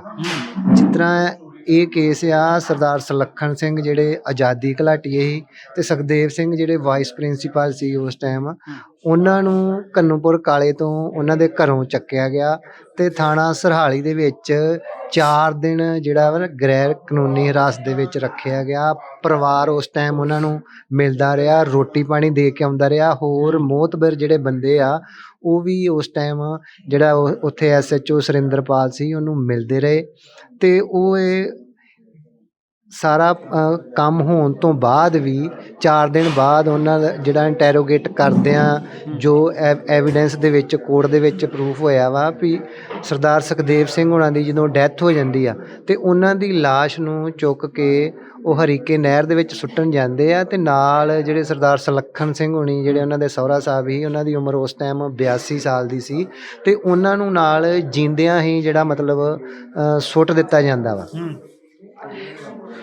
ਜਿਸ ਤਰ੍ਹਾਂ ਇਹ ਕੇਸ ਆ, ਸਰਦਾਰ ਸੁਲੱਖਣ ਸਿੰਘ ਜਿਹੜੇ ਆਜ਼ਾਦੀ ਘਲਾਟੀਏ ਸੀ ਤੇ ਸੁਖਦੇਵ ਸਿੰਘ ਜਿਹੜੇ ਵਾਈਸ ਪ੍ਰਿੰਸੀਪਲ ਸੀ ਉਸ ਟਾਈਮ ਉਹਨਾਂ ਨੂੰ ਕੰਨੂਪੁਰ ਕਾਲੇ ਤੋਂ ਉਹਨਾਂ ਦੇ ਘਰੋਂ ਚੱਕਿਆ ਗਿਆ ਤੇ ਥਾਣਾ ਸਰਹਾਲੀ ਦੇ ਵਿੱਚ 4 ਦਿਨ ਜਿਹੜਾ ਵਾ ਗੈਰ ਕਾਨੂੰਨੀ ਹਿਰਾਸਤ ਦੇ ਵਿੱਚ ਰੱਖਿਆ ਗਿਆ। ਪਰਿਵਾਰ ਉਸ ਟਾਈਮ ਉਹਨਾਂ ਨੂੰ ਮਿਲਦਾ ਰਿਹਾ, ਰੋਟੀ ਪਾਣੀ ਦੇ ਕੇ ਆਉਂਦਾ ਰਿਹਾ, ਹੋਰ ਮੋਹਤਬਰ ਜਿਹੜੇ ਬੰਦੇ ਆ, ਉਹ ਵੀ ਉਸ ਟਾਈਮ ਜਿਹੜਾ ਉਹ- ਉੱਥੇ ਐਸਐਚਓ ਸੁਰਿੰਦਰਪਾਲ ਸੀ, ਉਹਨੂੰ ਮਿਲਦੇ ਰਹੇ ਤੇ ਉਹ ਇਹ ਸਾਰਾ ਕੰਮ ਹੋਣ ਤੋਂ ਬਾਅਦ ਵੀ ਚਾਰ ਦਿਨ ਬਾਅਦ ਉਹਨਾਂ ਦਾ ਜਿਹੜਾ ਇੰਟੈਰੋਗੇਟ ਕਰਦਿਆਂ ਜੋ ਐਵੀਡੈਂਸ ਦੇ ਵਿੱਚ ਕੋਰਟ ਦੇ ਵਿੱਚ ਪ੍ਰੂਫ ਹੋਇਆ ਵਾ ਵੀ ਸਰਦਾਰ ਸੁਖਦੇਵ ਸਿੰਘ ਉਹਨਾਂ ਦੀ ਜਦੋਂ ਡੈਥ ਹੋ ਜਾਂਦੀ ਆ, ਤੇ ਉਹਨਾਂ ਦੀ ਲਾਸ਼ ਨੂੰ ਚੁੱਕ ਕੇ ਉਹ ਹਰੀਕੇ ਨਹਿਰ ਦੇ ਵਿੱਚ ਸੁੱਟਣ ਜਾਂਦੇ ਆ ਤੇ ਨਾਲ ਜਿਹੜੇ ਸਰਦਾਰ ਸਲੱਖਣ ਸਿੰਘ ਹੋਣੀ, ਜਿਹੜੇ ਉਹਨਾਂ ਦੇ ਸਹੁਰਾ ਸਾਹਿਬ ਸੀ, ਉਹਨਾਂ ਦੀ ਉਮਰ ਉਸ ਟਾਈਮ 82 ਸਾਲ ਦੀ ਸੀ, ਤੇ ਉਹਨਾਂ ਨੂੰ ਨਾਲ ਜਿੰਦਿਆਂ ਹੀ ਜਿਹੜਾ ਮਤਲਬ ਸੁੱਟ ਦਿੱਤਾ ਜਾਂਦਾ ਵਾ।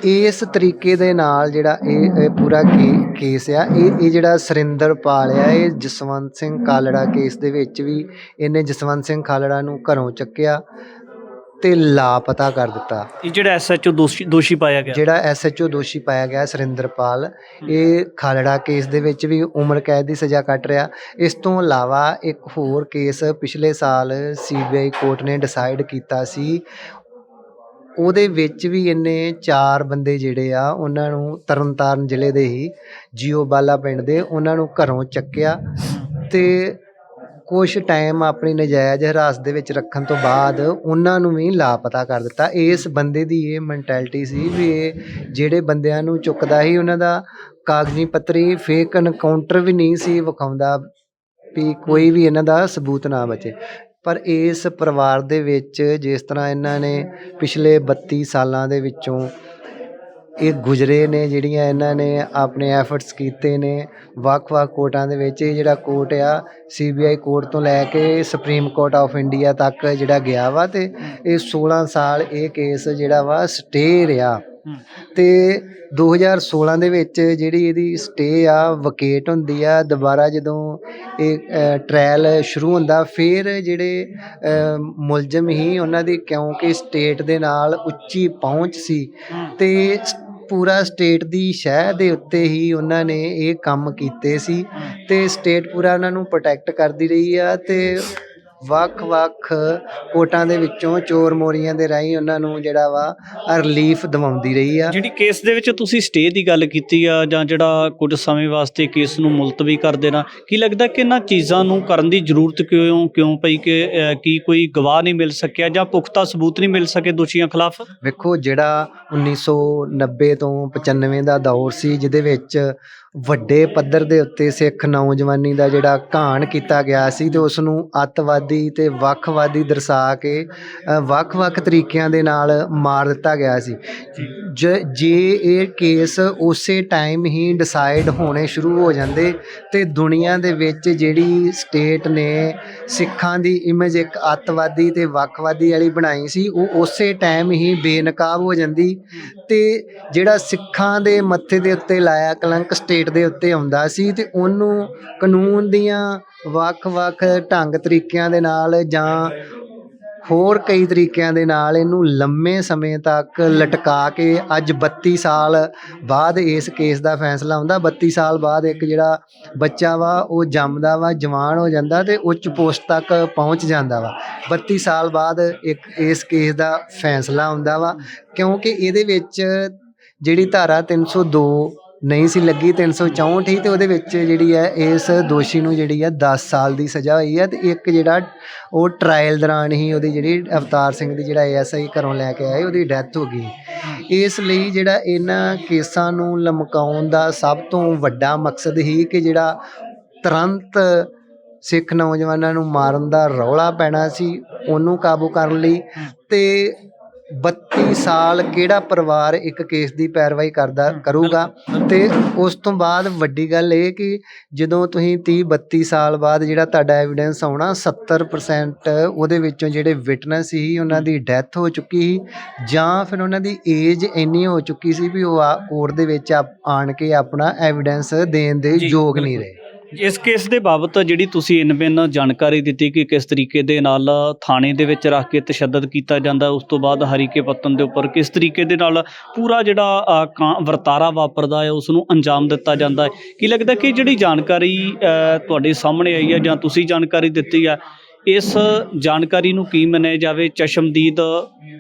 ਇਸ ਤਰੀਕੇ ਦੇ ਨਾਲ ਜਿਹੜਾ ਇਹ ਪੂਰਾ ਕੇ- ਕੇਸ ਆ ਇਹ ਇਹ ਜਿਹੜਾ ਸੁਰਿੰਦਰਪਾਲ ਆ ਇਹ ਜਸਵੰਤ ਸਿੰਘ ਕਾਲੜਾ ਕੇਸ ਦੇ ਵਿੱਚ ਵੀ ਇਹਨੇ ਜਸਵੰਤ ਸਿੰਘ ਖਾਲੜਾ ਨੂੰ ਘਰੋਂ ਚੱਕਿਆ ਤੇ ਲਾਪਤਾ ਕਰ ਦਿੱਤਾ। ਇਹ ਜਿਹੜਾ ਐਸਐਚਓ ਦੋਸ਼ੀ ਦੋਸ਼ੀ ਪਾਇਆ ਗਿਆ। ਜਿਹੜਾ ਐਸਐਚਓ ਦੋਸ਼ੀ ਪਾਇਆ ਗਿਆ ਸੁਰਿੰਦਰਪਾਲ ਇਹ ਖਾਲੜਾ ਕੇਸ ਦੇ ਵਿੱਚ ਵੀ ਉਮਰ ਕੈਦ ਦੀ ਸਜ਼ਾ ਕੱਟ ਰਿਹਾ। ਇਸ ਤੋਂ ਇਲਾਵਾ ਇੱਕ ਹੋਰ ਕੇਸ ਪਿਛਲੇ ਸਾਲ ਸੀਬੀਆਈ ਕੋਰਟ ਨੇ ਡਿਸਾਈਡ ਕੀਤਾ ਸੀ ਉਹਦੇ ਵਿੱਚ ਵੀ ਇਹਨੇ ਚਾਰ ਬੰਦੇ ਜਿਹੜੇ ਆ, ਉਹਨਾਂ ਨੂੰ ਤਰਨਤਾਰਨ ਜ਼ਿਲ੍ਹੇ ਦੇ ਹੀ ਜੀਓ ਬਾਲਾ ਪਿੰਡ ਦੇ ਉਹਨਾਂ ਨੂੰ ਘਰੋਂ ਚੱਕਿਆ ਤੇ ਕੁਝ ਟਾਈਮ ਆਪਣੀ ਨਜਾਇਜ਼ ਹਿਰਾਸਤ ਦੇ ਵਿੱਚ ਰੱਖਣ ਤੋਂ ਬਾਅਦ ਉਹਨਾਂ ਨੂੰ ਵੀ ਲਾਪਤਾ ਕਰ ਦਿੱਤਾ। ਇਸ ਬੰਦੇ ਦੀ ਇਹ ਮੈਂਟੈਲਿਟੀ ਸੀ ਵੀ ਇਹ ਜਿਹੜੇ ਬੰਦਿਆਂ ਨੂੰ ਚੁੱਕਦਾ ਸੀ, ਉਹਨਾਂ ਦਾ ਕਾਗਜ਼ੀ ਪੱਤਰੀ ਫੇਕ ਐਨਕਾਊਂਟਰ ਵੀ ਨਹੀਂ ਸੀ ਵਿਖਾਉਂਦਾ ਵੀ ਕੋਈ ਵੀ ਇਹਨਾਂ ਦਾ ਸਬੂਤ ਨਾ ਬਚੇ। ਪਰ ਇਸ ਪਰਿਵਾਰ ਦੇ ਵਿੱਚ ਜਿਸ ਤਰ੍ਹਾਂ ਇਹਨਾਂ ਨੇ ਪਿਛਲੇ 32 ਸਾਲਾਂ ਦੇ ਵਿੱਚੋਂ ਇਹ ਗੁਜ਼ਰੇ ਨੇ, ਜਿਹੜੀਆਂ ਇਹਨਾਂ ਨੇ ਆਪਣੇ ਐਫਰਟਸ ਕੀਤੇ ਨੇ, ਵੱਖ-ਵੱਖ ਕੋਰਟਾਂ ਦੇ ਵਿੱਚ ਇਹ ਜਿਹੜਾ ਕੋਰਟ ਆ ਸੀਬੀਆਈ ਕੋਰਟ ਤੋਂ ਲੈ ਕੇ ਸੁਪਰੀਮ ਕੋਰਟ ਆਫ ਇੰਡੀਆ ਤੱਕ ਜਿਹੜਾ ਗਿਆ ਵਾ ਤੇ ਇਹ 16 ਸਾਲ ਇਹ ਕੇਸ ਜਿਹੜਾ ਵਾ ਸਟੇ ਰਿਹਾ। ਤੇ 2016 ਦੇ ਵਿੱਚ ਜਿਹੜੀ ਇਹਦੀ ਸਟੇ ਆ ਵਕੇਟ ਹੁੰਦੀ ਆ ਦੁਬਾਰਾ ਜਦੋਂ ਇਹ ਟ੍ਰਾਇਲ ਸ਼ੁਰੂ ਹੁੰਦਾ ਫਿਰ ਜਿਹੜੇ ਮੁਲਜ਼ਮ ਹੀ ਉਹਨਾਂ ਦੀ ਕਿਉਂਕਿ ਸਟੇਟ ਦੇ ਨਾਲ ਉੱਚੀ ਪਹੁੰਚ ਸੀ ਤੇ ਪੂਰਾ ਸਟੇਟ ਦੀ ਸ਼ਹਿ ਦੇ ਉੱਤੇ ਹੀ ਉਹਨਾਂ ਨੇ ਇਹ ਕੰਮ ਕੀਤੇ ਸੀ ਤੇ ਸਟੇਟ ਪੂਰਾ ਉਹਨਾਂ ਨੂੰ ਪ੍ਰੋਟੈਕਟ ਕਰਦੀ ਰਹੀ ਆ ਤੇ ਵੱਖ-ਵੱਖ ਕੋਟਾਂ ਦੇ ਵਿੱਚੋਂ ਚੋਰ ਮੋਰੀਆਂ ਦੇ ਰਾਹੀਂ ਉਹਨਾਂ ਨੂੰ ਜਿਹੜਾ ਵਾ ਰਿਲੀਫ ਦਿਵਾਉਂਦੀ ਰਹੀ ਆ। ਜਿਹੜੀ ਕੇਸ ਦੇ ਵਿੱਚ ਤੁਸੀਂ ਸਟੇ ਦੀ ਗੱਲ ਕੀਤੀ ਆ ਜਾਂ ਜਿਹੜਾ ਕੁਝ ਸਮੇਂ ਵਾਸਤੇ ਕੇਸ ਨੂੰ ਮੁਲਤਵੀ ਕਰ ਦੇਣਾ ਕੀ ਲੱਗਦਾ ਕਿ ਇਹਨਾਂ ਚੀਜ਼ਾਂ ਨੂੰ ਕਰਨ ਦੀ ਜ਼ਰੂਰਤ ਕਿਉਂ ਕਿਉਂ ਪਈ ਕਿ ਕੀ ਕੋਈ ਗਵਾਹ ਨਹੀਂ ਮਿਲ ਸਕਿਆ ਜਾਂ ਪੁਖਤਾ ਸਬੂਤ ਨਹੀਂ ਮਿਲ ਸਕੇ ਦੋਸ਼ੀਆਂ ਖਿਲਾਫ? ਵੇਖੋ ਜਿਹੜਾ 1990 ਤੋਂ 95 ਦਾ ਦੌਰ ਸੀ ਜਿਹਦੇ ਵਿੱਚ ਵੱਡੇ ਪੱਧਰ ਦੇ ਉੱਤੇ ਸਿੱਖ ਨੌਜਵਾਨੀ ਦਾ ਜਿਹੜਾ ਘਾਣ ਕੀਤਾ ਗਿਆ ਸੀ ਤੇ ਉਸ ਨੂੰ ਅੱਤਵਾਦੀ ਤੇ ਵੱਖਵਾਦੀ ਦਰਸਾ ਕੇ ਵੱਖ-ਵੱਖ ਤਰੀਕਿਆਂ ਦੇ ਨਾਲ ਮਾਰ ਦਿੱਤਾ ਗਿਆ ਸੀ। ਜ- ਜੇ ਇਹ ਕੇਸ ਉਸੇ ਟਾਈਮ ਹੀ ਡਿਸਾਈਡ ਹੋਣੇ ਸ਼ੁਰੂ ਹੋ ਜਾਂਦੇ ਤੇ ਦੁਨੀਆ ਦੇ ਵਿੱਚ ਜਿਹੜੀ ਸਟੇਟ ਨੇ ਸਿੱਖਾਂ ਦੀ ਇਮੇਜ ਇੱਕ ਅੱਤਵਾਦੀ ਤੇ ਵੱਖਵਾਦੀ ਵਾਲੀ ਬਣਾਈ ਸੀ ਉਹ ਉਸੇ ਟਾਈਮ ਹੀ ਬੇਨਕਾਬ ਹੋ ਜਾਂਦੀ ਤੇ ਜਿਹੜਾ ਸਿੱਖਾਂ ਦੇ ਮੱਥੇ ਦੇ ਉੱਤੇ ਲਾਇਆ ਕਲੰਕ ਸਟੇਟ ਦੇ ਉੱਤੇ ਆਉਂਦਾ ਸੀ ਤੇ ਉਹਨੂੰ ਕਾਨੂੰਨ ਦੀਆਂ ਵੱਖ-ਵੱਖ ਢੰਗ ਤਰੀਕਿਆਂ ਦੇ ਨਾਲ ਜਾਂ ਹੋਰ ਕਈ ਤਰੀਕਿਆਂ ਦੇ ਨਾਲ ਇਹਨੂੰ ਲੰਮੇ ਸਮੇਂ ਤੱਕ ਲਟਕਾ ਕੇ ਅੱਜ 32 ਸਾਲ ਬਾਅਦ ਇਸ ਕੇਸ ਦਾ ਫੈਸਲਾ ਹੁੰਦਾ 32 ਸਾਲ ਬਾਅਦ ਇੱਕ ਜਿਹੜਾ ਬੱਚਾ ਵਾ, ਉਹ ਜੰਮਦਾ ਵਾ, ਜਵਾਨ ਹੋ ਜਾਂਦਾ ਤੇ ਉੱਚ ਪੋਸਟ ਤੱਕ ਪਹੁੰਚ ਜਾਂਦਾ ਵਾ। 32 ਸਾਲ ਬਾਅਦ ਇੱਕ ਇਸ ਕੇਸ ਦਾ ਫੈਸਲਾ ਹੁੰਦਾ ਵਾ ਕਿਉਂਕਿ ਇਹਦੇ ਵਿੱਚ ਜਿਹੜੀ ਧਾਰਾ 302 ਨਹੀਂ ਸੀ ਲੱਗੀ 364 ਹੀ ਤੇ ਉਹਦੇ ਵਿੱਚ ਜਿਹੜੀ ਹੈ ਇਸ ਦੋਸ਼ੀ ਨੂੰ ਜਿਹੜੀ ਹੈ 10 ਸਾਲ ਦੀ ਸਜ਼ਾ ਹੋਈ ਹੈ ਤੇ ਇੱਕ ਜਿਹੜਾ ਉਹ ਟ੍ਰਾਇਲ ਦੌਰਾਨ ਹੀ ਉਹਦੀ ਜਿਹੜੀ ਅਵਤਾਰ ਸਿੰਘ ਦੀ ਜਿਹੜਾ ਐਸਆਈ ਘਰੋਂ ਲੈ ਕੇ ਆਏ, ਉਹਦੀ ਡੈਥ ਹੋ ਗਈ। ਇਸ ਲਈ ਜਿਹੜਾ ਇਹਨਾਂ ਕੇਸਾਂ ਨੂੰ ਲਮਕਾਉਣ ਦਾ ਸਭ ਤੋਂ ਵੱਡਾ ਮਕਸਦ ਹੀ ਕਿ ਜਿਹੜਾ ਤੁਰੰਤ ਸਿੱਖ ਨੌਜਵਾਨਾਂ ਨੂੰ ਮਾਰਨ ਦਾ ਰੌਲਾ ਪੈਣਾ ਸੀ, ਉਹਨੂੰ ਕਾਬੂ ਕਰਨ ਲਈ ਤੇ 32 ਸਾਲ ਕਿਹੜਾ ਪਰਿਵਾਰ ਇੱਕ ਕੇਸ ਦੀ ਪੈਰਵਾਈ ਕਰਦਾ ਕਰੂਗਾ? ਤੇ ਉਸ ਤੋਂ ਬਾਅਦ ਵੱਡੀ ਗੱਲ ਇਹ ਕਿ ਜਦੋਂ ਤੁਸੀਂ 30 32 ਸਾਲ ਬਾਅਦ ਜਿਹੜਾ ਤੁਹਾਡਾ ਐਵੀਡੈਂਸ ਆਉਣਾ 70% ਉਹਦੇ ਵਿੱਚੋਂ ਜਿਹੜੇ ਵਿਟਨੈਸ ਸੀ ਉਹਨਾਂ ਦੀ ਡੈਥ ਹੋ ਚੁੱਕੀ ਸੀ ਜਾਂ ਫਿਰ ਉਹਨਾਂ ਦੀ ਏਜ ਇੰਨੀ ਹੋ ਚੁੱਕੀ ਸੀ ਵੀ ਉਹ ਕੋਰਟ ਦੇ ਵਿੱਚ ਆਣ ਕੇ ਆਪਣਾ ਐਵੀਡੈਂਸ ਦੇਣ ਦੇ ਯੋਗ ਨਹੀਂ ਰਹੇ। ਇਸ ਕੇਸ ਦੇ ਬਾਬਤ ਜਿਹੜੀ ਤੁਸੀਂ ਇਨਬਿਨ ਜਾਣਕਾਰੀ ਦਿੱਤੀ ਕਿ ਕਿਸ ਤਰੀਕੇ ਦੇ ਨਾਲ ਥਾਣੇ ਦੇ ਵਿੱਚ ਰੱਖ ਕੇ ਤਸ਼ੱਦਦ ਕੀਤਾ ਜਾਂਦਾ, ਉਸ ਤੋਂ ਬਾਅਦ ਹਰੀਕੇ ਪੱਤਨ ਦੇ ਉੱਪਰ ਕਿਸ ਤਰੀਕੇ ਦੇ ਨਾਲ ਪੂਰਾ ਜਿਹੜਾ ਕਾਂ- ਵਰਤਾਰਾ ਵਾਪਰਦਾ ਹੈ ਉਸ ਨੂੰ ਅੰਜਾਮ ਦਿੱਤਾ ਜਾਂਦਾ ਹੈ? ਕੀ ਲੱਗਦਾ ਕਿ ਜਿਹੜੀ ਜਾਣਕਾਰੀ ਤੁਹਾਡੇ ਸਾਹਮਣੇ ਆਈ ਹੈ ਜਾਂ ਤੁਸੀਂ ਜਾਣਕਾਰੀ ਦਿੱਤੀ ਹੈ ਇਸ ਜਾਣਕਾਰੀ ਨੂੰ ਕੀ ਮੰਨਿਆ ਜਾਵੇ? ਚਸ਼ਮਦੀਦ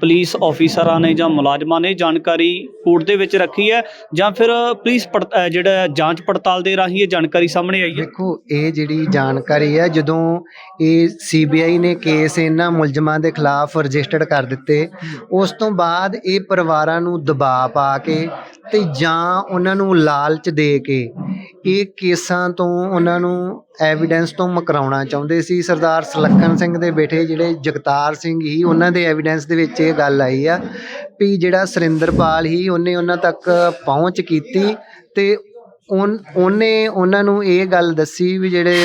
ਪੁਲਿਸ ਆਫੀਸਰਾਂ ਨੇ ਜਾਂ ਮੁਲਾਜ਼ਮਾਂ ਨੇ ਜਾਣਕਾਰੀ ਕੋਰਟ ਦੇ ਵਿੱਚ ਰੱਖੀ ਹੈ ਜਾਂ ਫਿਰ ਪੁਲਿਸ ਪੜਤ- ਜਿਹੜਾ ਜਾਂਚ ਪੜਤਾਲ ਦੇ ਰਾਹੀਂ ਇਹ ਜਾਣਕਾਰੀ ਸਾਹਮਣੇ ਆਈ ਹੈ? ਦੇਖੋ, ਇਹ ਜਿਹੜੀ ਜਾਣਕਾਰੀ ਹੈ, ਜਦੋਂ ਇਹ ਸੀਬੀਆਈ ਨੇ ਕੇਸ ਇਹਨਾਂ ਮੁਲਜ਼ਮਾਂ ਦੇ ਖਿਲਾਫ ਰਜਿਸਟਰਡ ਕਰ ਦਿੱਤੇ, ਉਸ ਤੋਂ ਬਾਅਦ ਇਹ ਪਰਿਵਾਰਾਂ ਨੂੰ ਦਬਾਅ ਪਾ ਕੇ ਤੇ ਜਾਂ ਉਹਨਾਂ ਨੂੰ ਲਾਲਚ ਦੇ ਕੇ ਇਹ ਕੇਸਾਂ ਤੋਂ ਉਹਨਾਂ ਨੂੰ ਐਵੀਡੈਂਸ ਤੋਂ ਮੁਕਰਾਉਣਾ ਚਾਹੁੰਦੇ ਸੀ। ਸਰਦਾਰ ਸਲੱਖਣ ਸਿੰਘ ਦੇ ਬੇਟੇ ਜਿਹੜੇ ਜਗਤਾਰ ਸਿੰਘ ਹੀ, ਉਹਨਾਂ ਦੇ ਐਵੀਡੈਂਸ ਦੇ ਵਿੱਚ ਇਹ ਗੱਲ ਆਈ ਆ ਵੀ ਜਿਹੜਾ ਸੁਰਿੰਦਰਪਾਲ ਹੀ ਉਹਨੇ ਉਹਨਾਂ ਤੱਕ ਪਹੁੰਚ ਕੀਤੀ ਤੇ ਉਨ, ਉਹਨੇ ਉਹਨਾਂ ਨੂੰ ਇਹ ਗੱਲ ਦੱਸੀ ਵੀ ਜਿਹੜੇ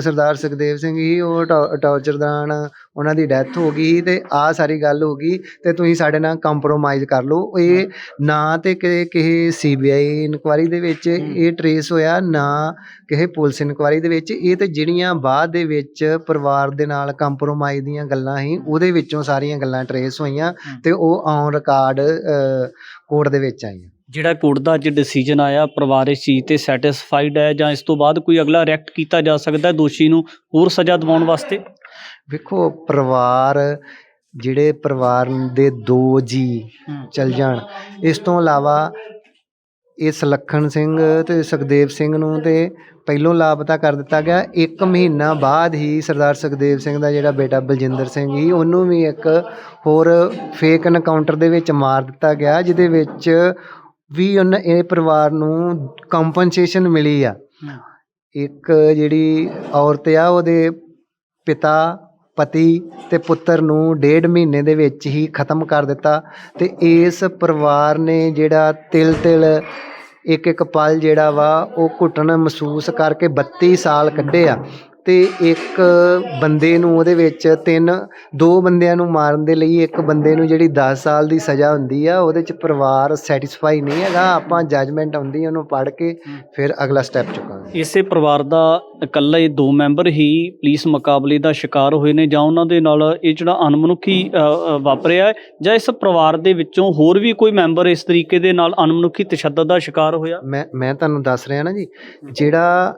ਸਰਦਾਰ ਸੁਖਦੇਵ ਸਿੰਘ ਸੀ ਉਹ ਟੌ- ਟੌਰਚਰ ਦੌਰਾਨ ਉਹਨਾਂ ਦੀ ਡੈਥ ਹੋ ਗਈ ਤੇ ਆਹ ਸਾਰੀ ਗੱਲ ਹੋ ਗਈ ਤੇ ਤੁਸੀਂ ਸਾਡੇ ਨਾਲ ਕੰਪਰੋਮਾਈਜ਼ ਕਰ ਲਓ। ਇਹ ਨਾ ਤੇ ਕਿ- ਕਿਸੇ ਸੀਬੀਆਈ ਇਨਕੁਆਰੀ ਦੇ ਵਿੱਚ ਇਹ ਟਰੇਸ ਹੋਇਆ ਨਾ ਕਿਸੇ ਪੁਲਿਸ ਇਨਕੁਆਰੀ ਦੇ ਵਿੱਚ। ਇਹ ਤੇ ਜਿਹੜੀਆਂ ਬਾਅਦ ਦੇ ਵਿੱਚ ਪਰਿਵਾਰ ਦੇ ਨਾਲ ਕੰਪਰੋਮਾਈਜ਼ ਦੀਆਂ ਗੱਲਾਂ ਸੀ ਉਹਦੇ ਵਿੱਚੋਂ ਸਾਰੀਆਂ ਗੱਲਾਂ ਟਰੇਸ ਹੋਈਆਂ ਤੇ ਉਹ ਔਨ ਰਿਕਾਰਡ ਕੋਰਟ ਦੇ ਵਿੱਚ ਆਈਆਂ। ਜਿਹੜਾ ਕੋਰਟ ਦਾ ਅੱਜ ਡਿਸੀਜਨ ਆਇਆ ਪਰਿਵਾਰ ਇਸ ਚੀਜ਼ ਤੇ ਸੈਟੀਸਫਾਈਡ ਹੈ ਜਾਂ ਇਸ ਤੋਂ ਬਾਅਦ ਕੋਈ ਅਗਲਾ ਰਿਐਕਟ ਕੀਤਾ ਜਾ ਸਕਦਾ ਹੈ ਦੋਸ਼ੀ ਨੂੰ ਹੋਰ ਸਜ਼ਾ ਦਿਵਾਉਣ ਵਾਸਤੇ? ਵੇਖੋ ਪਰਿਵਾਰ ਜਿਹੜੇ ਪਰਿਵਾਰ ਦੇ ਦੋ ਜੀ ਚਲ ਜਾਣ ਇਸ ਤੋਂ ਇਲਾਵਾ ਇਹ ਸੁਲੱਖਣ ਸਿੰਘ ਤੇ ਸੁਖਦੇਵ ਸਿੰਘ ਨੂੰ ਤੇ ਪਹਿਲੋਂ ਲਾਪਤਾ ਕਰ ਦਿੱਤਾ ਗਿਆ। ਇੱਕ ਮਹੀਨਾ ਬਾਅਦ ਹੀ ਸਰਦਾਰ ਸੁਖਦੇਵ ਸਿੰਘ ਦਾ ਜਿਹੜਾ ਬੇਟਾ ਬਲਜਿੰਦਰ ਸਿੰਘ ਸੀ ਉਹਨੂੰ ਵੀ ਇੱਕ ਹੋਰ ਫੇਕ ਐਨਕਾਊਂਟਰ ਦੇ ਵਿੱਚ ਮਾਰ ਦਿੱਤਾ ਗਿਆ ਜਿਹਦੇ ਵਿੱਚ ਵੀ ਉਹਨਾਂ ਇਹ ਪਰਿਵਾਰ ਨੂੰ ਕੰਪਨਸੇਸ਼ਨ ਮਿਲੀ ਆ। ਇੱਕ ਜਿਹੜੀ ਔਰਤ ਆ ਉਹਦੇ ਪਿਤਾ ਪਤੀ ਤੇ ਪੁੱਤਰ ਨੂੰ ਡੇਢ ਮਹੀਨੇ ਦੇ ਵਿੱਚ ਹੀ ਖਤਮ ਕਰ ਦਿੱਤਾ ਤੇ ਇਸ ਪਰਿਵਾਰ ਨੇ ਜਿਹੜਾ ਤਿਲ ਤਿਲ ਇੱਕ ਇੱਕ ਪਲ ਜਿਹੜਾ ਵਾ ਉਹ ਘੁੱਟਣ ਮਹਿਸੂਸ ਕਰਕੇ 32 ਸਾਲ ਕੱਢੇ ਆ। ਤੇ ਇੱਕ ਬੰਦੇ ਨੂੰ ਉਹਦੇ ਵਿੱਚ ਤਿੰਨ ਦੋ ਬੰਦਿਆਂ ਨੂੰ ਮਾਰਨ ਦੇ ਲਈ ਇੱਕ ਬੰਦੇ ਨੂੰ ਜਿਹੜੀ 10 ਸਾਲ ਦੀ ਸਜ਼ਾ ਹੁੰਦੀ ਆ ਉਹਦੇ ਚ ਪਰਿਵਾਰ ਸੈਟੀਸਫਾਈ ਨਹੀਂ ਹੈਗਾ ਆਪਾਂ ਜੱਜਮੈਂਟ ਆਉਂਦੀ ਉਹਨੂੰ ਪੜ੍ਹ ਕੇ ਫਿਰ ਅਗਲਾ ਸਟੈਪ ਚੁੱਕਾਂਗੇ। ਇਸੇ ਪਰਿਵਾਰ ਦਾ ਇਕੱਲਾ ਇਹ ਦੋ ਮੈਂਬਰ ਹੀ ਪੁਲਿਸ ਮੁਕਾਬਲੇ ਦਾ ਸ਼ਿਕਾਰ ਹੋਏ ਨੇ ਜਾਂ ਉਹਨਾਂ ਦੇ ਨਾਲ ਇਹ ਜਿਹੜਾ ਅਨਮਨੁੱਖੀ ਵਾਪਰਿਆ ਹੈ ਜਾਂ ਇਸ ਪਰਿਵਾਰ ਦੇ ਵਿੱਚੋਂ ਹੋਰ ਵੀ ਕੋਈ ਮੈਂਬਰ ਇਸ ਤਰੀਕੇ ਦੇ ਨਾਲ ਅਨਮਨੁੱਖੀ ਤਸ਼ੱਦਦ ਦਾ ਸ਼ਿਕਾਰ ਹੋਇਆ? ਮੈਂ ਮੈਂ ਤੁਹਾਨੂੰ ਦੱਸ ਰਿਹਾ ਨਾ ਜੀ ਜਿਹੜਾ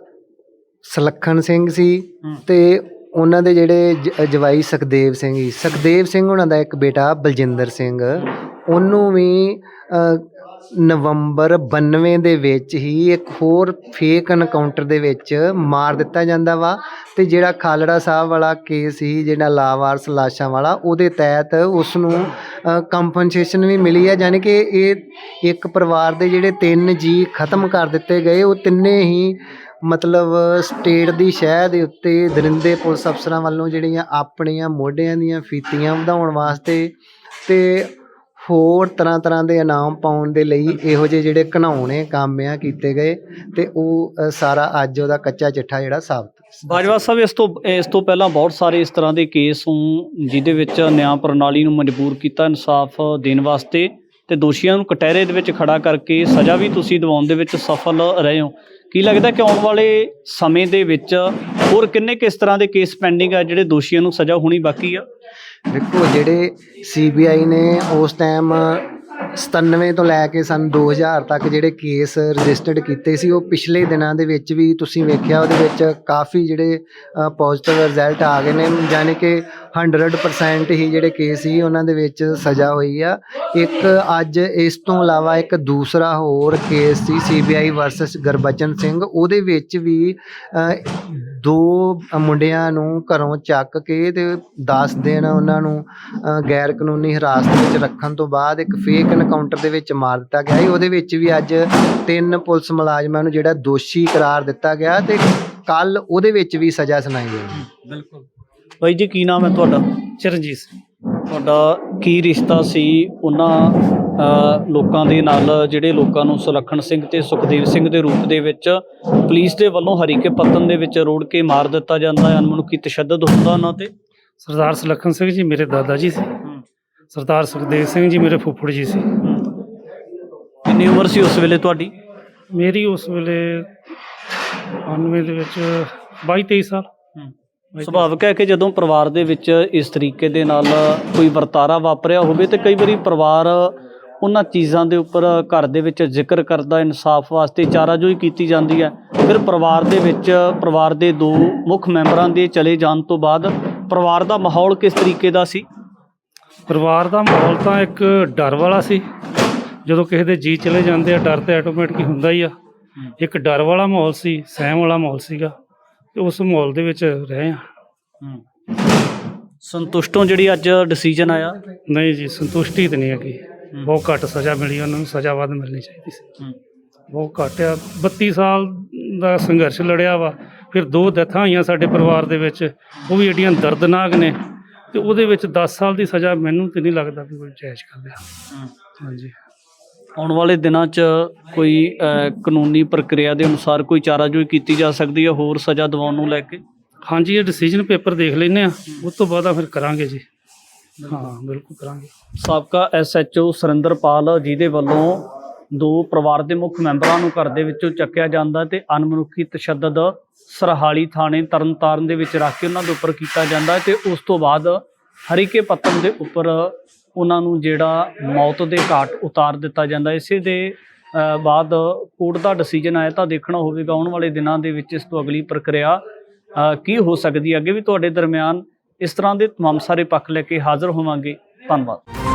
ਸਲੱਖਣ ਸਿੰਘ ਸੀ। ਤੇ ਉਹਨਾਂ ਦੇ ਜਿਹੜੇ ਜ- ਜਵਾਈ ਸੁਖਦੇਵ ਸਿੰਘ ਸੀ। ਸੁਖਦੇਵ ਸਿੰਘ ਉਹਨਾਂ ਦਾ ਇੱਕ ਬੇਟਾ ਬਲਜਿੰਦਰ ਸਿੰਘ। ਉਹਨੂੰ ਵੀ ਅ, ਨਵੰਬਰ 92 ਦੇ ਵਿੱਚ ਹੀ ਇੱਕ ਹੋਰ ਫੇਕ ਐਨਕਾਊਂਟਰ ਦੇ ਵਿੱਚ ਮਾਰ ਦਿੱਤਾ ਜਾਂਦਾ ਵਾ ਤੇ ਜਿਹੜਾ ਖਾਲੜਾ ਸਾਹਿਬ ਵਾਲਾ ਕੇਸ ਸੀ ਜਿਹੜਾ ਲਾਵਾਰਸ ਲਾਸ਼ਾਂ ਵਾਲਾ ਉਹਦੇ ਤਹਿਤ ਉਸ ਨੂੰ ਕੰਪਨਸੇਸ਼ਨ ਵੀ ਮਿਲੀ ਹੈ ਯਾਨੀ ਕਿ ਇਹ ਇੱਕ ਪਰਿਵਾਰ ਦੇ ਜਿਹੜੇ ਤਿੰਨ ਜੀ ਖਤਮ ਕਰ ਦਿੱਤੇ ਗਏ ਉਹ ਤਿੰਨੇ ਹੀ ਮਤਲਬ ਸਟੇਟ ਦੀ ਸ਼ਹਿ ਦੇ ਉੱਤੇ ਦਰਿੰਦੇ ਪੁਲਿਸ ਅਫਸਰਾਂ ਵੱਲੋਂ ਜਿਹੜੀਆਂ ਆਪਣੀਆਂ ਮੋਢਿਆਂ ਦੀਆਂ ਫੀਤੀਆਂ ਵਧਾਉਣ ਵਾਸਤੇ ਤੇ ਹੋਰ ਤਰ੍ਹਾਂ ਤਰ੍ਹਾਂ ਦੇ ਇਨਾਮ ਪਾਉਣ ਦੇ ਲਈ ਇਹੋ ਜਿਹੇ ਜਿਹੜੇ ਘਿਨਾਉਣੇ ਕੰਮ ਆ ਕੀਤੇ ਗਏ ਤੇ ਉਹ ਸਾਰਾ ਅੱਜ ਉਹਦਾ ਕੱਚਾ ਚਿੱਠਾ ਜਿਹੜਾ ਸਾਬਤ ਬਾਜਵਾ ਸਾਹਿਬ, ਇਸ ਤੋਂ ਇਸ ਤੋਂ ਪਹਿਲਾਂ ਬਹੁਤ ਸਾਰੇ ਇਸ ਤਰ੍ਹਾਂ ਦੇ ਕੇਸ ਹੋਂ ਜਿਹਦੇ ਵਿੱਚ ਨਿਆਂ ਪ੍ਰਣਾਲੀ ਨੂੰ ਮਜਬੂਰ ਕੀਤਾ ਇਨਸਾਫ ਦੇਣ ਵਾਸਤੇ ਤੇ ਦੋਸ਼ੀਆਂ ਨੂੰ ਕਟਹਿਰੇ ਦੇ ਵਿੱਚ ਖੜਾ ਕਰਕੇ ਸਜ਼ਾ ਵੀ ਤੁਸੀਂ ਦਿਵਾਉਣ ਦੇ ਵਿੱਚ ਸਫਲ ਰਹੇ ਹੋ। ਕੀ ਲੱਗਦਾ ਕਿ ਆਉਣ ਵਾਲੇ ਸਮੇਂ ਦੇ ਵਿੱਚ ਹੋਰ ਕਿੰਨੇ ਕਿਸ ਤਰ੍ਹਾਂ ਦੇ ਕੇਸ ਪੈਂਡਿੰਗ ਆ ਜਿਹੜੇ ਦੋਸ਼ੀਆਂ ਨੂੰ ਸਜ਼ਾ ਹੋਣੀ ਬਾਕੀ ਆ? ਵੇਖੋ ਜਿਹੜੇ ਸੀਬੀਆਈ ਨੇ ਉਸ ਟਾਈਮ 97 ਤੋਂ ਲੈ ਕੇ ਸਨ 2000 ਤੱਕ ਜਿਹੜੇ ਕੇਸ ਰਜਿਸਟਰਡ ਕੀਤੇ ਸੀ, ਉਹ ਪਿਛਲੇ ਦਿਨਾਂ ਦੇ ਵਿੱਚ ਵੀ ਤੁਸੀਂ ਵੇਖਿਆ, ਉਹਦੇ ਵਿੱਚ ਕਾਫੀ ਜਿਹੜੇ ਪੋਜ਼ਿਟਿਵ ਰਿਜ਼ਲਟ ਆ ਗਏ ਨੇ। ਯਾਨੀ ਕਿ 100% ਹੀ ਜਿਹੜੇ ਕੇਸ ਸੀ, ਉਹਨਾਂ ਦੇ ਵਿੱਚ ਸਜ਼ਾ ਹੋਈ ਆ। ਇੱਕ ਅੱਜ ਇਸ ਤੋਂ ਇਲਾਵਾ ਇੱਕ ਦੂਸਰਾ ਹੋਰ ਕੇਸ ਸੀ ਸੀਬੀਆਈ ਵਰਸਸ ਗੁਰਬਚਨ ਸਿੰਘ। ਉਹਦੇ ਵਿੱਚ ਵੀ ਦੋ ਮੁੰਡਿਆਂ ਨੂੰ ਘਰੋਂ ਚੱਕ ਕੇ ਤੇ 10 ਦਿਨ ਉਹਨਾਂ ਨੂੰ ਗੈਰ ਕਾਨੂੰਨੀ ਹਿਰਾਸਤ ਵਿੱਚ ਰੱਖਣ ਤੋਂ ਬਾਅਦ ਇੱਕ ਫੇਕ ਐਨਕਾਊਂਟਰ ਦੇ ਵਿੱਚ ਮਾਰ ਦਿੱਤਾ ਗਿਆ ਸੀ। ਉਹਦੇ ਵਿੱਚ ਵੀ ਅੱਜ ਤਿੰਨ ਪੁਲਿਸ ਮੁਲਾਜ਼ਮਾਂ ਨੂੰ ਜਿਹੜਾ ਦੋਸ਼ੀ ਕਰਾਰ ਦਿੱਤਾ ਗਿਆ ਤੇ ਕੱਲ ਉਹਦੇ ਵਿੱਚ ਵੀ ਸਜ਼ਾ ਸੁਣਾਈ ਗਈ। ਬਿਲਕੁਲ। ਬਾਈ ਜੀ ਕੀ ਨਾਮ ਹੈ ਤੁਹਾਡਾ? ਚਰਨਜੀਤ ਸਿੰਘ। ਤੁਹਾਡਾ ਕੀ ਰਿਸ਼ਤਾ ਸੀ? ਉਹਨਾਂ ਲੋਕਾਂ ਦੇ ਨਾਲ ਜਿਹੜੇ ਲੋਕਾਂ ਨੂੰ ਸੁਲੱਖਣ ਸਿੰਘ ਤੇ ਸੁਖਦੇਵ ਸਿੰਘ ਦੇ ਰੂਪ ਦੇ ਵਿੱਚ ਪੁਲਿਸ ਦੇ ਵੱਲੋਂ ਹਰੀਕੇ ਪੱਤਨ ਦੇ ਵਿੱਚ ਰੋੜ ਕੇ ਮਾਰ ਦਿੱਤਾ ਜਾਂਦਾ ਹੈ। ਅਨਮਨੁੱਖੀ ਤਸ਼ੱਦਦ ਹੁੰਦਾ ਉਹਨਾਂ ਤੇ। ਸਰਦਾਰ ਸੁਲੱਖਣ ਸਿੰਘ ਜੀ ਮੇਰੇ ਦਾਦਾ ਜੀ ਸੀ। ਸਰਦਾਰ ਸੁਖਦੇਵ ਸਿੰਘ ਜੀ ਮੇਰੇ ਫੁੱਫੜ ਜੀ ਸੀ। ਕਿੰਨੀ ਉਮਰ ਸੀ ਉਸ ਵੇਲੇ ਤੁਹਾਡੀ? ਮੇਰੀ ਉਸ ਵੇਲੇ 99 ਦੇ ਵਿੱਚ 22 23 ਸਾਲ। ਸੁਭਾਵਿਕ ਹੈ ਕਿ ਜਦੋਂ ਪਰਿਵਾਰ ਦੇ ਵਿੱਚ ਇਸ ਤਰੀਕੇ ਦੇ ਨਾਲ ਕੋਈ ਵਰਤਾਰਾ ਵਾਪਰਿਆ ਹੋਵੇ ਤੇ ਕਈ ਵਾਰੀ ਪਰਿਵਾਰ ਉਹਨਾਂ ਚੀਜ਼ਾਂ ਦੇ ਉੱਪਰ ਘਰ ਦੇ ਵਿੱਚ ਜ਼ਿਕਰ ਕਰਦਾ ਇਨਸਾਫ ਵਾਸਤੇ ਚਾਰਾਜੋਈ ਕੀਤੀ ਜਾਂਦੀ ਹੈ। ਫਿਰ ਪਰਿਵਾਰ ਦੇ ਵਿੱਚ ਪਰਿਵਾਰ ਦੇ ਦੋ ਮੁੱਖ ਮੈਂਬਰਾਂ ਦੇ ਚਲੇ ਜਾਣ ਤੋਂ ਬਾਅਦ ਪਰਿਵਾਰ ਦਾ ਮਾਹੌਲ ਕਿਸ ਤਰੀਕੇ ਦਾ ਸੀ? ਪਰਿਵਾਰ ਦਾ ਮਾਹੌਲ ਤਾਂ ਇੱਕ ਡਰ ਵਾਲਾ ਸੀ। ਜਦੋਂ ਕਿਸੇ ਦੇ ਜੀ ਚਲੇ ਜਾਂਦੇ ਆ ਡਰ ਤੇ ਆਟੋਮੈਟਿਕ ਹੁੰਦਾ ਹੀ ਆ। ਇੱਕ ਡਰ ਵਾਲਾ ਮਾਹੌਲ ਸੀ ਸਹਿਮ ਵਾਲਾ ਮਾਹੌਲ ਸੀਗਾ ਤੇ ਉਸ ਮਾਹੌਲ ਦੇ ਵਿੱਚ ਰਹੇ ਆ। ਸੰਤੁਸ਼ਟੋਂ ਜਿਹੜੀ ਅੱਜ ਡਿਸੀਜਨ ਆਇਆ? ਨਹੀਂ ਜੀ ਸੰਤੁਸ਼ਟੀ ਤੇ ਨਹੀਂ ਹੈਗੀ। ਬਹੁਤ ਘੱਟ ਸਜ਼ਾ ਮਿਲੀ ਉਹਨਾਂ ਨੂੰ ਸਜ਼ਾ ਵੱਧ ਮਿਲਣੀ ਚਾਹੀਦੀ ਸੀ। ਬਹੁਤ ਘੱਟ ਆ। 32 ਸਾਲ ਦਾ ਸੰਘਰਸ਼ ਲੜਿਆ ਵਾ ਫਿਰ ਦੋ ਡੈਥਾਂ ਹੋਈਆਂ ਸਾਡੇ ਪਰਿਵਾਰ ਦੇ ਵਿੱਚ ਉਹ ਵੀ ਏਡੀਆਂ ਦਰਦਨਾਕ ਨੇ। ਤੇ ਉਹਦੇ ਵਿੱਚ 10 ਸਾਲ ਦੀ ਸਜ਼ਾ ਮੈਨੂੰ ਤੇ ਨਹੀਂ ਲੱਗਦਾ ਵੀ ਕੋਈ ਜਾਇਜ਼ ਕਰ ਲਿਆ ਹਾਂਜੀ। ਆਉਣ ਵਾਲੇ ਦਿਨਾਂ 'ਚ ਕੋਈ ਕਾਨੂੰਨੀ ਪ੍ਰਕਿਰਿਆ ਦੇ ਅਨੁਸਾਰ ਕੋਈ ਚਾਰਾਜੋਈ ਕੀਤੀ ਜਾ ਸਕਦੀ ਹੈ ਹੋਰ ਸਜ਼ਾ ਦਿਵਾਉਣ ਨੂੰ ਲੈ ਕੇ? ਹਾਂਜੀ ਇਹ ਡਿਸੀਜਨ ਪੇਪਰ ਦੇਖ ਲੈਨੇ ਆ ਉਸ ਤੋਂ ਬਾਅਦ ਆ ਫਿਰ ਕਰਾਂਗੇ ਜੀ। ਹਾਂ, ਬਿਲਕੁਲ ਕਰਾਂਗੇ। ਸਾਬਕਾ ਐਸਐਚਓ ਸੁਰਿੰਦਰਪਾਲ ਜਿਹਦੇ ਵੱਲੋਂ ਦੋ ਪਰਿਵਾਰ ਦੇ ਮੁੱਖ ਮੈਂਬਰਾਂ ਨੂੰ ਘਰ ਦੇ ਵਿੱਚੋਂ ਚੱਕਿਆ ਜਾਂਦਾ ਤੇ ਅਨਮਨੁੱਖੀ ਤਸ਼ੱਦਦ ਸਰਹਾਲੀ ਥਾਣੇ ਤਰਨਤਾਰਨ ਦੇ ਵਿੱਚ ਰੱਖ ਕੇ ਉਹਨਾਂ ਦੇ ਉੱਪਰ ਕੀਤਾ ਜਾਂਦਾ ਤੇ ਉਸ ਤੋਂ ਬਾਅਦ ਹਰੀਕੇ ਪੱਤਨ ਦੇ ਉੱਪਰ ਉਹਨਾਂ ਨੂੰ ਜਿਹੜਾ ਮੌਤ ਦੇ ਘਾਟ ਉਤਾਰ ਦਿੱਤਾ ਜਾਂਦਾ। ਇਸੇ ਦੇ ਬਾਅਦ ਕੋਰਟ ਦਾ ਡਿਸੀਜਨ ਆਇਆ ਤਾਂ ਦੇਖਣਾ ਹੋਵੇਗਾ। ਆਉਣ ਵਾਲੇ ਦਿਨਾਂ ਦੇ ਵਿੱਚ ਇਸ ਤੋਂ ਅਗਲੀ ਪ੍ਰਕਿਰਿਆ ਕੀ ਹੋ ਸਕਦੀ ਹੈ? ਅੱਗੇ ਵੀ ਤੁਹਾਡੇ ਦਰਮਿਆਨ ਇਸ ਤਰ੍ਹਾਂ ਦੇ तमाम ਸਾਰੇ ਪੱਖ ਲੈ ਕੇ ਹਾਜ਼ਰ ਹੋਵਾਂਗੇ ਧੰਨਵਾਦ